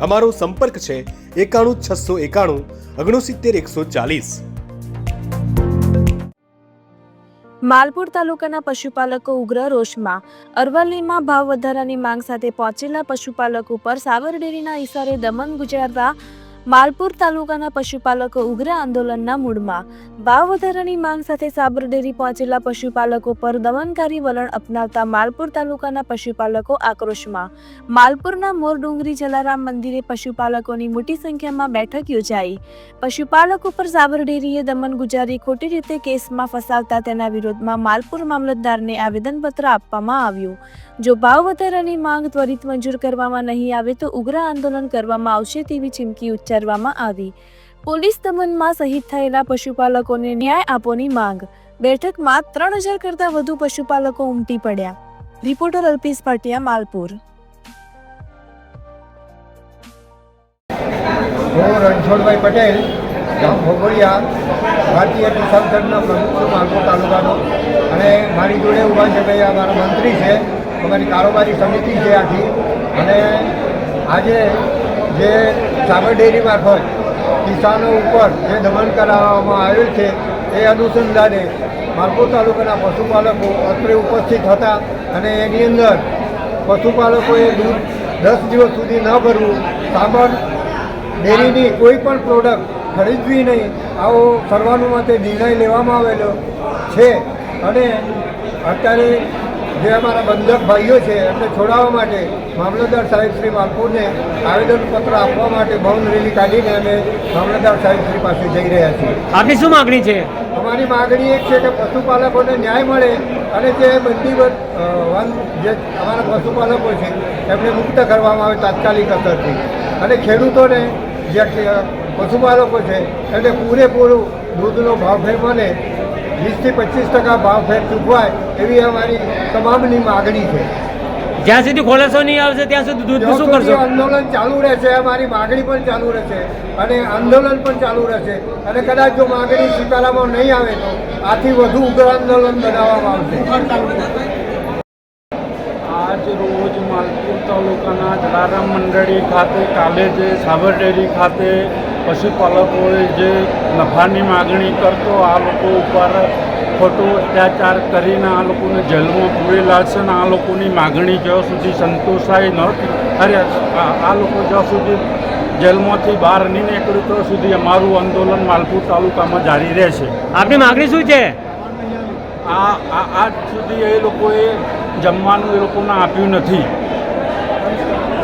અમારો સંપર્ક છે એકાણું છસો એકાણું, ઓગણસિત્તેર એકસો ચાલીસ. માલપુર તાલુકાના પશુપાલકો ઉગ્ર રોષમાં અરવલ્લીમાં ભાવ વધારાની માંગ સાથે પહોંચેલા પશુપાલકો ઉપર સાવર ડેરીના ઇશારે દમન ગુજારતા માલપુર તાલુકાના પશુપાલકો ઉગ્ર આંદોલનના મૂડમાં ભાવ વધારાની માંગ સાથે સાબર ડેરી પહોંચેલા પશુપાલકો પર દમનકારી વલણ અપનાવતા માલપુર તાલુકાના પશુપાલકો આક્રોશમાં. માલપુરના મોરડુંગરી જલારામ મંદિરે પશુપાલકોની મોટી સંખ્યામાં બેઠક યોજાઈ. પશુપાલકો પર સાબર ડેરીએ દમન ગુજારી ખોટી રીતે કેસમાં ફસાવતા તેના વિરોધમાં માલપુર મામલતદારને આવેદનપત્ર આપવામાં આવ્યું. જો ભાવ વધારાની માંગ ત્વરિત મંજૂર કરવામાં નહીં આવે તો ઉગ્ર આંદોલન કરવામાં આવશે તેવી ચીમકી ઉચ્ચારવામાં આવી. પોલીસ દમનમાં શહીદ થયેલા પશુપાલકોને ન્યાય આપવાની માંગ. બેઠકમાં ત્રણ હજાર કરતાં વધુ પશુપાલકો ઉમટી પડ્યા. રિપોર્ટર અલ્પેશ પાટિયા માલપુર. હું રણછોડભાઈ પટેલ, ગામ ભોગોળિયા ભારતીય કિસાન સંઘના પ્રમુખ માલપુર તાલુકાનો. અને મારી જોડે ઊભા છે ભાઈ અમારા મંત્રી છે, અમારી કારોબારી સમિતિ છે આખી. અને આજે જે સાબર ડેરી મારફત કિસાનો ઉપર જે દમન કરાવવામાં આવેલ છે, એ અનુસંધાને માલપુર તાલુકાના પશુપાલકો અત્રે ઉપસ્થિત હતા અને એની અંદર પશુપાલકોએ દૂધ દસ દિવસ સુધી ન ભરવું સાબર ડેરીની કોઈ પણ પ્રોડક્ટ ખરીદવી નહીં, આવો સર્વાનુમતે નિર્ણય લેવામાં આવેલો છે. અને અત્યારે જે અમારા બંધક ભાઈઓ છે એમને છોડાવવા માટે મામલતદાર સાહેબ શ્રી માલપુરને આવેદનપત્ર આપવા માટે મૌન રેલી કાઢીને અમે મામલતદાર સાહેબ શ્રી પાસે જઈ રહ્યા છીએ. આપની શું માગણી છે? અમારી માગણી એક છે કે પશુપાલકોને ન્યાય મળે અને જે બંદી વન જે અમારા પશુપાલકો છે એમને મુક્ત કરવામાં આવે તાત્કાલિક અસરથી. અને ખેડૂતોને જે પશુપાલકો છે એમને પૂરેપૂરું દૂધનો ભાવફેર મળે વીસથી પચીસ ટકા ભાવ ફેર ચૂકવાય એવી અમારી તમામની માગણી છે. જ્યાં સુધી ખોલાસો નહીં આવશે ત્યાં સુધી દૂધનું શું કરશો? આંદોલન ચાલુ રહેશે અમારી માગણી પણ ચાલુ રહેશે અને આંદોલન પણ ચાલુ રહેશે. અને કદાચ જો માગણી સ્વીકારવામાં નહીં આવે તો આથી વધુ ઉગ્ર આંદોલન બનાવવામાં આવશે. આજ રોજ માલપુર તાલુકાના જલારામ મંડળી ખાતે કાલે જે સાબર ડેરી ખાતે પશુપાલકોએ જે નફાની માગણી કરતો આ લોકો ઉપર ખોટો અત્યાચાર કરીને આ લોકોને જેલમાં પૂરેલા છે અને આ લોકોની માગણી જ્યાં સુધી સંતોષાય ન અરે આ લોકો જ્યાં સુધી જેલમાંથી બહાર નહીં નીકળ્યું, ત્યાં સુધી અમારું આંદોલન માલપુર તાલુકામાં જારી રહેશે. આપની માગણી શું છે? આ આજ સુધી એ લોકોએ જમવાનું એ લોકોને આપ્યું નથી.